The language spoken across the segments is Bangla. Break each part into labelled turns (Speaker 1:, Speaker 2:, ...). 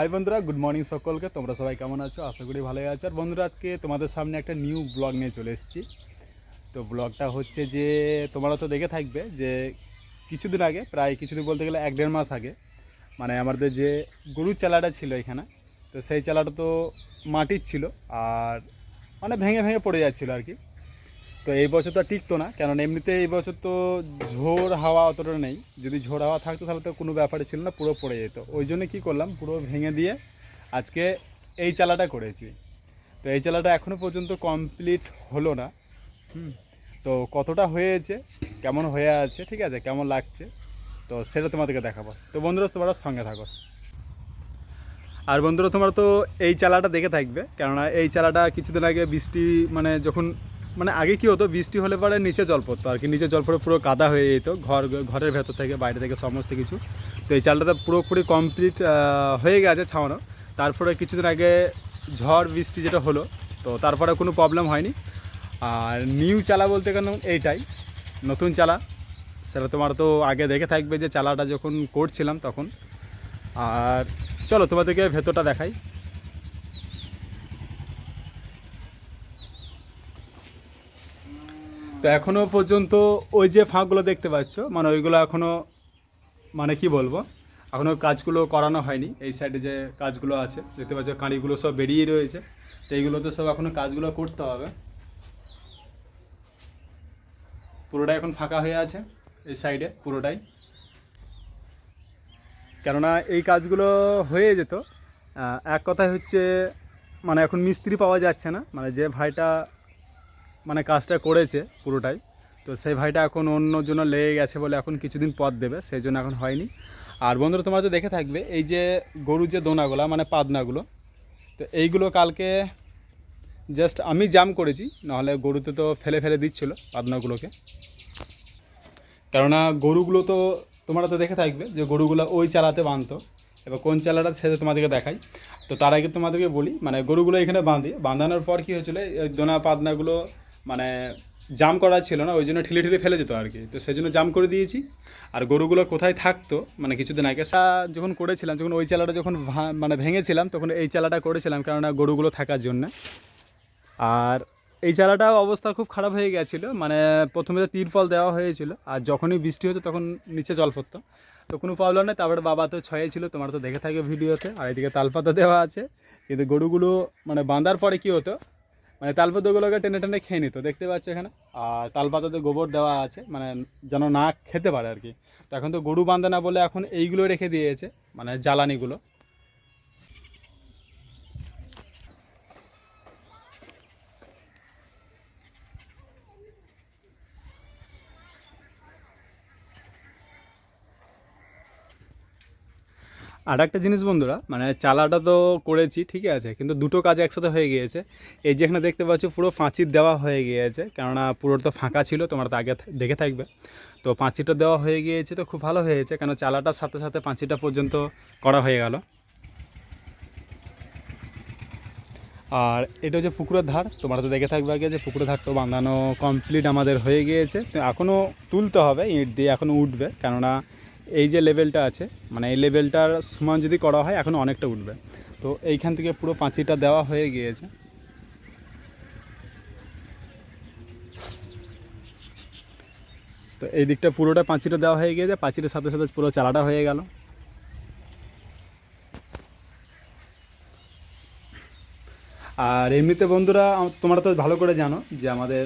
Speaker 1: হাই বন্ধুরা। গুড মর্নিং সকলকে। তোমরা সবাই কেমন আছো? আশা করি ভালোই আছো। আর বন্ধুরা, আজকে তোমাদের সামনে একটা নিউ ব্লগ নিয়ে চলে এসেছি। তো ব্লগটা হচ্ছে যে, তোমরা তো দেখে থাকবে যে, কিছুদিন আগে, প্রায় কিছুদিন বলতে গেলে এক দেড় মাস আগে মানে আমাদের যে গরুর চালাটা ছিল এখানে, তো সেই চালাটা তো মাটির ছিল, আর মানে ভেঙে ভেঙে পড়ে যাচ্ছিল আর কি। তো এই বছর তো টিকতো না, কেননা এমনিতে এই বছর তো ঝোড় হাওয়া অতটা নেই। যদি ঝোড় হাওয়া থাকতো তাহলে তো কোনো ব্যাপারে ছিল না, পুরো পড়ে যেত। ওই জন্য কী করলাম, পুরো ভেঙে দিয়ে আজকে এই চালাটা করেছি। তো এই চালাটা এখনও পর্যন্ত কমপ্লিট হলো না। হুম, তো কতটা হয়েছে, কেমন হয়ে আছে, ঠিক আছে, কেমন লাগছে, তো সেটা তোমাদেরকে দেখাবো। তো বন্ধুরা, তোমরা সঙ্গে থাকো। আর বন্ধুরা, তোমরা তো এই চালাটা দেখে থাকবে, কেননা এই চালাটা কিছুদিন আগে বৃষ্টি মানে যখন মানে আগে কি হতো, বৃষ্টি হলে পরে নিচে জল পড়তো আর কি। নিচে জল পড়ে পুরো কাদা হয়ে যেত, ঘর, ঘরের ভেতর থেকে, বাইরে থেকে সমস্ত কিছু। তো এই চালটা তো পুরোপুরি কমপ্লিট হয়ে গেছে ছাওয়ানো। তারপরে কিছুদিন আগে ঝড়, বৃষ্টি যেটা হলো, তো তারপরে কোনো প্রবলেম হয়নি। আর নিউ চালা বলতে কেন এইটাই। নতুন চালা, সেটা তোমার তো আগে দেখে থাকবে যে চালাটা যখন করছিলাম তখন। আর চলো তোমাদেরকে ভেতরটা দেখাই। তো এখনও পর্যন্ত ওই যে ফাঁকগুলো দেখতে পাচ্ছ মানে ওইগুলো এখনও মানে কি বলব এখনও কাজগুলো করানো হয়নি। এই সাইডে যে কাজগুলো আছে, দেখতে পাচ্ছ কাঁড়িগুলো সব বেরিয়ে রয়েছে। তো এইগুলো তো সব এখনও কাজগুলো করতে হবে। পুরোটাই এখন ফাঁকা হয়ে আছে এই সাইডে পুরোটাই। কেননা এই কাজগুলো হয়ে যেত। এক কথায় হচ্ছে মানে এখন মিস্ত্রি পাওয়া যাচ্ছে না। মানে যে ভাইটা মানে কাজটা করেছে পুরোটাই। তো সেই ভাইটা এখন অন্য জন্য লেগে গেছে বলে এখন কিছুদিন পর দেবে, সেই জন্য এখন হয়নি। আর বন্ধুরা, তোমরা তো দেখে থাকবে, এই যে গরুর যে দোনাগুলো মানে পাদনাগুলো তো এইগুলো কালকে জাস্ট আমি জাম করেছি, নাহলে গরুতে তো ফেলে ফেলে দিচ্ছিল পাদনাগুলোকে কেননা গরুগুলো তো তোমরা তো দেখে থাকবে যে গরুগুলো ওই চালাতে বাঁধতো, এবার কোন চালাটা সেটা তোমাদেরকে দেখাই। তো তার আগে তোমাদেরকে বলি মানে গরুগুলো এখানে বাঁধি, বাঁধানোর পর কী হয়েছিল দোনা পাদনাগুলো মানে জাম করা ছিল না, ওই জন্য ঠেলে ঠেলে ফেলে যেত আর কি তো সেই জন্য জাম করে দিয়েছি। আর গরুগুলো কোথায় থাকতো মানে কিছুদিন আগে সা যখন করেছিলাম, যখন ওই চালাটা যখন মানে ভেঙেছিলাম, তখন এই চালাটা করেছিলাম, কেননা গরুগুলো থাকার জন্য। আর এই চালাটার অবস্থা খুব খারাপ হয়ে গেছিল মানে প্রথমে তো তিরপল দেওয়া হয়েছিল, আর যখনই বৃষ্টি হতো তখন নিচে জল পড়তো। তো কোনো প্রবলেম নেই, তারপরে বাবা তো ছয়ে ছিল তোমার তো দেখে থাকবে ভিডিওতে, আর এদিকে তালপাতা দেওয়া আছে। কিন্তু গরুগুলো মানে বাঁধার পরে কী হতো মানে তালপাতাগুলোকে টেনে টেনে খেয়ে নিত, দেখতে পাচ্ছি এখানে? আর তালপাতাতে গোবর দেওয়া আছে মানে যেন না খেতে পারে আর কি। তো এখন তো গরু বাঁধে না বলে এখন এইগুলো রেখে দিয়েছে মানে জ্বালানিগুলো। আর একটা জিনিস বন্ধুরা মানে চালাটা তো করেছি ঠিক আছে, কিন্তু দুটো কাজ একসাথে হয়ে গিয়েছে। এই যেখানে দেখতে পাচ্ছ, পুরো ফাঁচির দেওয়া হয়ে গিয়েছে, কেননা পুরো তো ফাঁকা ছিল, তোমরা তো আগে দেখে থাকবে। তো পাঁচিটা দেওয়া হয়ে গিয়েছে, তো খুব ভালো হয়েছে কেন চালাটার সাথে সাথে পাঁচিটা পর্যন্ত করা হয়ে গেল। আর এটা হচ্ছে পুকুরের ধার, তোমরা তো দেখে থাকবে আগে যে পুকুরের ধার তো বাঁধানো কমপ্লিট আমাদের হয়ে গিয়েছে। তো এখনও তুলতে হবে, ইট দিয়ে এখনও উঠবে, কেননা এই যে লেভেলটা আছে মানে এই লেভেলটার সমান যদি করা হয়, এখন অনেকটা উঠবে। তো এইখান থেকে পুরো পাঁচিটা দেওয়া হয়ে গিয়েছে। তো এই দিকটা পুরোটা পাঁচিটা দেওয়া হয়ে গিয়েছে পাঁচিটার সাথে সাথে পুরো চালাটা হয়ে গেল। আর এমনিতে বন্ধুরা তোমরা তো ভালো করে জানো যে আমাদের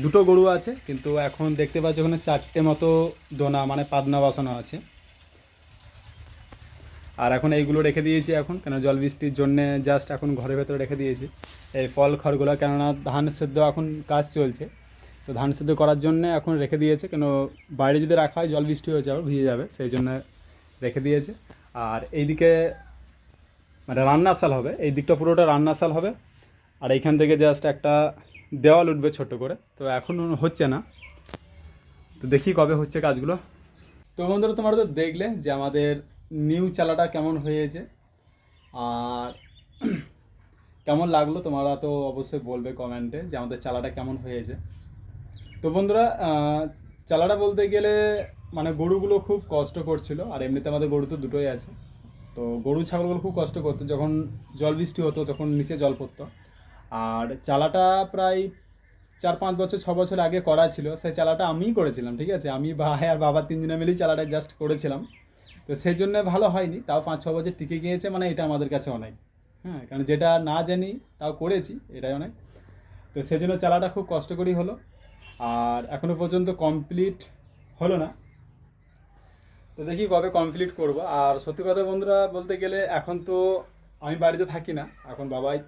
Speaker 1: দুটো গরু আছে, কিন্তু এখন দেখতে পাচ্ছ ওখানে চারটে মতো দোনা মানে পাদনা বসানো আছে। আর এখন এইগুলো রেখে দিয়েছি এখন, কেন জল বৃষ্টির জন্যে জাস্ট এখন ঘরের ভেতরে রেখে দিয়েছি। এই ফল খড়গুলো, কেননা ধান সেদ্ধ এখন কাজ চলছে, তো ধান সেদ্ধ করার জন্য এখন রেখে দিয়েছে, কেন বাইরে যদি রাখা হয় জল বৃষ্টি হয়ে যাবে ভিজে যাবে, সেই জন্য রেখে দিয়েছে। আর এইদিকে মানে রান্নাশাল হবে, এই দিকটা পুরোটা রান্নাশাল হবে। আর এইখান থেকে জাস্ট একটা দেওয়াল উঠবে ছোট করে। তো এখন হচ্ছে না। তো দেখি কবে হচ্ছে কাজগুলো। তো বন্ধুরা, তোমরা তো দেখলে যে আমাদের নিউ চালাটা কেমন হয়েছে। আর কেমন লাগল তোমরা তো অবশ্যই বলবে কমেন্টে যে আমাদের চালাটা কেমন হয়েছে। তো বন্ধুরা চালাটা বলতে গেলে মানে গরুগুলো খুব কষ্ট করছিল। আর এমনিতে আমাদের গরু তো দুটোই আছে। তো গরু, ছাগলগুলো খুব কষ্ট করতো। যখন জল বৃষ্টি হতো, তখন নিচে জল পড়তো। আর চালাটা প্রায় চার পাঁচ বছর, ছ বছর আগে করা ছিল। সেই চালাটা আমিই করেছিলাম, ঠিক আছে? আমি ভাই আর বাবা তিনজনে মিলেই চালাটা জাস্ট করেছিলাম। তো সেই জন্য ভালো হয়নি, তাও পাঁচ, ছ বছর টিকে গিয়েছে মানে এটা আমাদের কাছে অনেক। হ্যাঁ কারণ যেটা না জানি, তাও করেছি, এটাই অনেক। তো সেই জন্য চালাটা খুব কষ্ট করেই হলো। আর এখনও পর্যন্ত কমপ্লিট হলো না। তো দেখি কবে কমপ্লিট করব। আর সত্যি কথা বন্ধুরা, বলতে গেলে এখন তো আমি বাড়িতে থাকি না। এখন বাবাই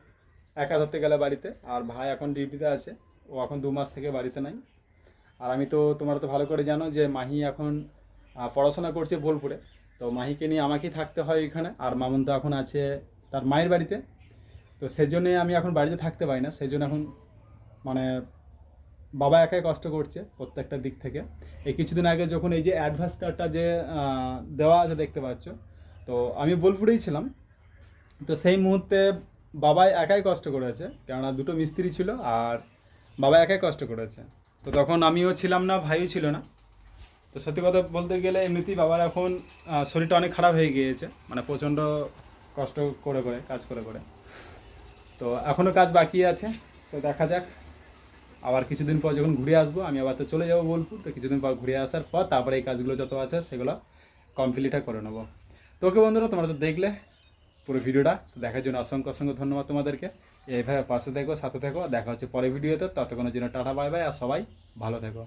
Speaker 1: একা ধরতে গেলে বাড়িতে। আর ভাই এখন ডিউটিতে আছে, ও এখন দু মাস থেকে বাড়িতে নাই। আর আমি তো, তোমরা তো ভালো করে জানো যে মাহি এখন পড়াশোনা করছে বোলপুরে। তো মাহিকে নিয়ে আমাকেই থাকতে হয় এখানে, আর মামুন তো এখন আছে তার মায়ের বাড়িতে। তো সেই জন্যে আমি এখন বাড়িতে থাকতে পারি না সেই জন্য এখন মানে বাবা একাই কষ্ট করছে প্রত্যেকটা দিক থেকে। এই কিছুদিন আগে যখন এই যে অ্যাডভান্সটারটা যে দেওয়া আছে দেখতে পাচ্ছ, তো আমি বোলপুরেই ছিলাম। তো সেই মুহূর্তে বাবাই একাই কষ্ট করেছে, কেননা দুটো মিস্ত্রি ছিল আর বাবা একাই কষ্ট করেছে। তো তখন আমিও ছিলাম না, ভাইও ছিল না। তো সত্যি কথা বলতে গেলে এমনিতেই বাবার এখন শরীরটা অনেক খারাপ হয়ে গিয়েছে মানে প্রচণ্ড কষ্ট করে করে, কাজ করে করে। তো এখনও কাজ বাকি আছে, তো দেখা যাক। আবার কিছুদিন পর যখন ঘুরে আসব, আমি আবার তো চলে যাব বোলপুর, তো কিছুদিন পর ঘুরে আসার পর তারপরে এই কাজগুলো যত আছে সেগুলো কমপ্লিটটা করে নেব। তো ওকে বন্ধুরা, তোমরা তো দেখলে পুরো ভিডিওটা। দেখার জন্য অসংখ্য অসংখ্য ধন্যবাদ তোমাদেরকে। এইভাবে পাশে থেকো, সাথে থেকো। দেখা হচ্ছে পরে ভিডিওতে। ততক্ষণের জন্য টাটা, বাই বাই, আর সবাই ভালো থেকো।